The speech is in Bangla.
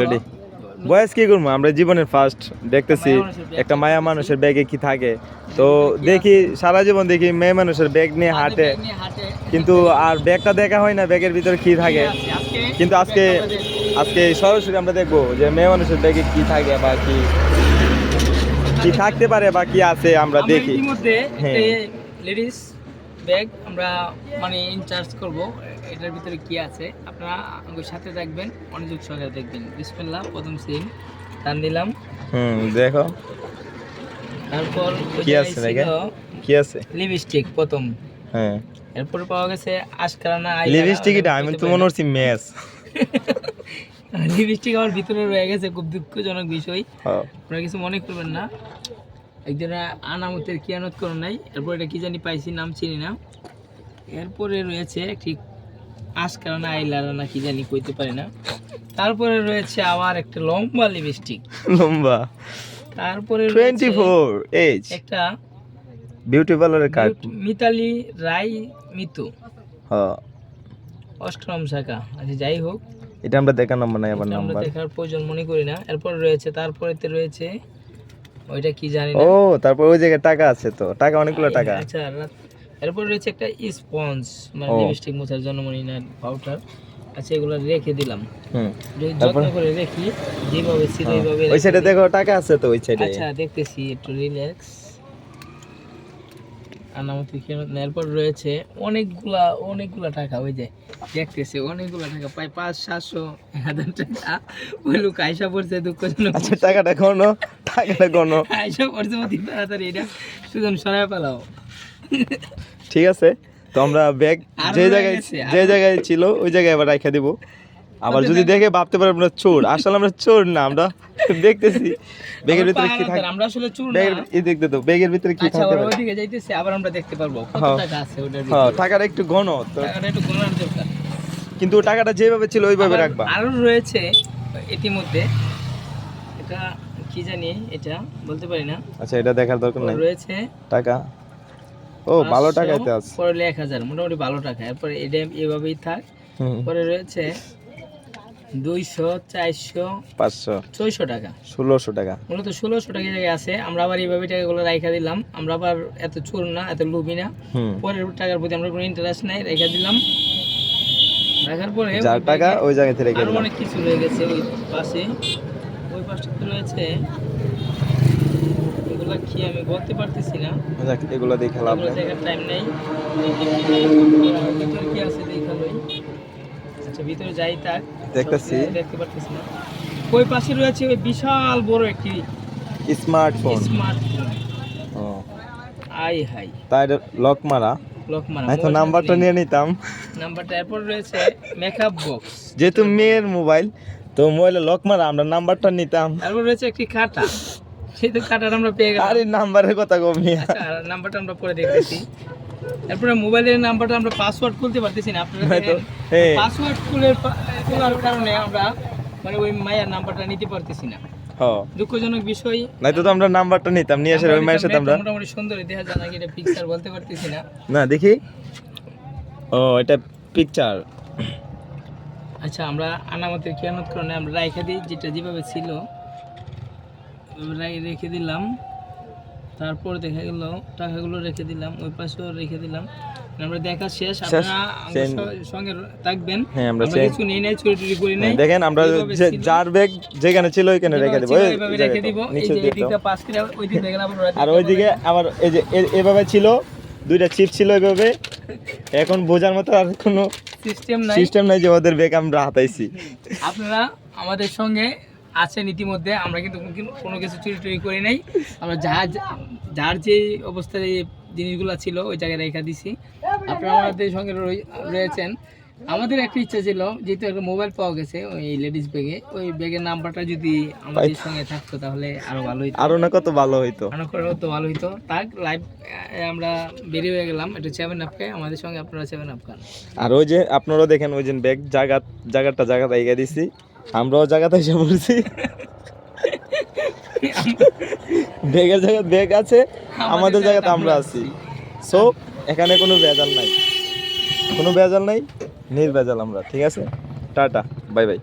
রেডি বয়স কি করব? আমরা জীবনের ফার্স্ট দেখতেছি একটা মায়া মানুষের ব্যাগে কি থাকে। তো দেখি সারা জীবন দেখি মেয়ে মানুষের ব্যাগ নিয়ে হাঁটে। কিন্তু আর ব্যাগটা দেখা হয় না ব্যাগের ভিতরে কি থাকে? কিন্তু আজকে আজকে সরাসরি আমরা দেখব যে মেয়ে মানুষের ব্যাগে কি থাকে বা কি কি থাকতে পারে বা কি আছে আমরা দেখি। হ্যাঁ। লেডিস ব্যাগ আমরা মানে ইনচার্জ করব। এটার ভিতরে কি আছে? আপনারা আমাদের সাথে থাকবেন মনোযোগ সহকারে দেখবেন। বিসমিল্লাহ প্রথম সিন টান দিলাম। হুম দেখো। তারপর কি আছে ছিল কি আছে? লিপস্টিক প্রথম। হ্যাঁ। এরপর পাওয়া গেছে আশকারানা আই লিপস্টিক এটা আমি তো মনে করছি মেস লিপস্টিক আমার ভিতরে রয়ে গেছে খুব দুঃখজনক বিষয়। আপনারা কিছু মনে করবেন না। একদিন আনামতের কিয়ানত করো নাই এরপর এটা কি জানি পাইছি নাম চিনি না। এরপরে রয়েছে একটি আইলারানা কি জানি কইতে পারি না। তারপরে রয়েছে আবার একটা লম্বা লিপস্টিক লম্বা। তারপরে টোয়েন্টি রয়েছে ফোর এজ একটা বিউটি পার্লারের কার্ড। মিতালি রায় মিতু। হ্যাঁ অষ্টম শাখা। আচ্ছা যাই হোক। এটা আমরা দেখার নাম্বার নাই আবার আমরা নাম্বার। দেখার প্রয়োজন মনে করি না। এরপর রয়েছে তারপরেতে রয়েছে ওইটা কি জানি ও তারপর ওই জায়গায় টাকা আছে তো। টাকা অনেকগুলো টাকা। আচ্ছা এরপর রয়েছে একটা স্পঞ্জ মানে। লিপস্টিক মোছার জন্য মনি না পাউডার আচ্ছা এগুলো রেখে দিলাম। হুম। যদি যত্ন করে রেখি যেভাবে ছিল হ্যাঁ। ওইভাবে ওই সাইডে দেখো টাকা আছে তো ওই সাইডে আচ্ছা দেখতেছি একটু রিল্যাক্স আনামতি এরপর রয়েছে অনেকগুলা অনেকগুলা টাকা ওই যে দেখতেছি অনেকগুলা টাকা প্রায় পাঁচ সাতশো এক হাজার টাকা। ওই লোক আয়সা পড়ছে দুঃখজনক। আচ্ছা টাকাটা কোনো টাকাটা কোনো আয়সা পড়ছে অতি তাড়াতাড়ি এটা সুজন সরাই পেলাও। ঠিক আছে তো আমরা ব্যাগ যে জায়গায় যে জায়গায় ছিল ওই জায়গায় আবার রাখা দিব। আবার যদি দেখে ভাবতে পারে আমরা চোর। আসলে আমরা চোর না আমরা দেখতেছি। ব্যাগের ভিতরে কি থাকে আমরা আসলে চুর না। এই দেখতে তো ব্যাগের ভিতরে কি থাকে আচ্ছা ওইদিকে যাইতেছে আবার আমরা দেখতে পারব। কত হ্যাঁ। টাকা আছে ওটার হ্যাঁ ভিতরে টাকাটা একটু ঘন তো টাকাটা একটু গোনার দরকার। কিন্তু টাকাটা যেভাবে ছিল ওইভাবে রাখবা। আরও রয়েছে ইতিমধ্যে। এটা কি জানি এটা বলতে পারি না। আচ্ছা এটা দেখার দরকার নাই। রয়েছে টাকা। ও ভালো টাকাইতে আছে। পরে এক হাজার মোটামুটি ভালো টাকা। এরপরে এটা এভাবেই থাক। পরে রয়েছে দুইশো চারশো পাঁচশো। ছয়শো টাকা। ষোলোশো টাকা। মূলত ষোলোশো টাকা জায়গায় আছে। আমরা আবার এইভাবে টাকাগুলো রাইখা দিলাম। আমরা আবার এত চোর না এত লোভী না। পরের টাকার প্রতি আমরা কোনো ইন্টারেস্ট নাই রেখে দিলাম। রাখার পরে যার টাকা ওই জায়গাতে রেখে দিলাম। অনেক কিছু রয়ে গেছে ওই পাশে। ওই পাশটাতে রয়েছে। এগুলা কি আমি বলতে পারতেছি না। এগুলো দেখে লাভ দেখার টাইম নেই। কি আছে আচ্ছা ভিতরে যাই তাক দেখতেছি। দেখতে পারতেছি না। ওই পাশে রয়েছে ওই বিশাল বড় একটি স্মার্টফোন। স্মার্টফোন। ও। আই হাই। তাই লক মারা। লক মারা তো নাম্বারটা নিয়ে নিতাম। নাম্বারটা এরপর রয়েছে মেকআপ বক্স যেহেতু মেয়ের মোবাইল তো মোবাইলে লক মারা আমরা নাম্বারটা নিতাম। তারপর রয়েছে একটি খাতা সেই তো খাতাটা আমরা পেয়ে গেলাম। আরে নাম্বারের কথা কমি আচ্ছা নাম্বারটা আমরা পরে দেখতেছি। তারপরে মোবাইলের নাম্বারটা আমরা পাসওয়ার্ড খুলতে পারতেছি না আপনারা হ্যাঁ। পাসওয়ার্ড খুলে খোলার কারণে আমরা মানে ওই মায়ের নাম্বারটা নিতে পারতেছি না। দুঃখজনক বিষয়। নাই তো আমরা নাম্বারটা নিতাম নিয়ে এসে ওই মায়ের সাথে আমরা মোটামুটি সুন্দর দেখা যায় নাকি এটা পিকচার বলতে পারতেছি না। না দেখি। ও এটা পিকচার আচ্ছা আমরা আনামতের কিয়ানত কারণে আমরা রেখে দিই যেটা যেভাবে ছিল রেখে দিলাম। তারপর দেখা গেল টাকাগুলো রেখে দিলাম ওই পাশেও রেখে দিলাম। আমরা দেখা শেষ আপনারা সঙ্গে থাকবেন। হ্যাঁ আমরা কিছু নিয়ে নাই চুরি টুরি করি নাই। দেখেন আমরা যার ব্যাগ যেখানে ছিল ওইখানে রেখে দেবো। এইভাবে রেখে দিব। এই যে এদিকটা পাস করে ওই দিক দেখলাম আর ওইদিকে আবার এই যে এভাবে ছিল দুইটা চিপ ছিল এইভাবে এখন বোঝার মতো আর কোনো সিস্টেম নাই। সিস্টেম নাই যে ওদের ব্যাগ আমরা হাতাইছি। আপনারা আমাদের সঙ্গে আছেন ইতিমধ্যে আমরা কিন্তু কোনো- কিছু চুরি টুরি করি নাই। আমরা যা যার যে অবস্থায় এই জিনিসগুলো ছিল ওই জায়গায় রেখা দিছি। আপনারা আমাদের সঙ্গে রয়ে- রয়েছেন। আমাদের একটা ইচ্ছা ছিল যেহেতু একটা মোবাইল পাওয়া গেছে ওই লেডিস ব্যাগে ওই ব্যাগের নাম্বারটা যদি আমাদের সঙ্গে থাকতো তাহলে আরও ভালো হতো আরও না কত ভালো হইতো। মনে করেও তো ভালো হতো তাক লাইভ আমরা বেরিয়ে হয়ে গেলাম। এটা সেভেন আপকে আমাদের সঙ্গে আপনারা সেভেন আপ খান। আর ওই যে আপনারাও দেখেন ওই যে ব্যাগ জায়গা জায়গাটা জায়গা জায়গা দিছি। আমরাও জায়গাতে এসে পড়ছি। ব্যাগের জায়গায় ব্যাগ আছে আমাদের জায়গাতে আমরা আছি। সো এখানে কোনো ভেজাল নাই। কোনো ভেজাল নাই নির্ভেজাল আমরা ঠিক আছে? Tata bye bye.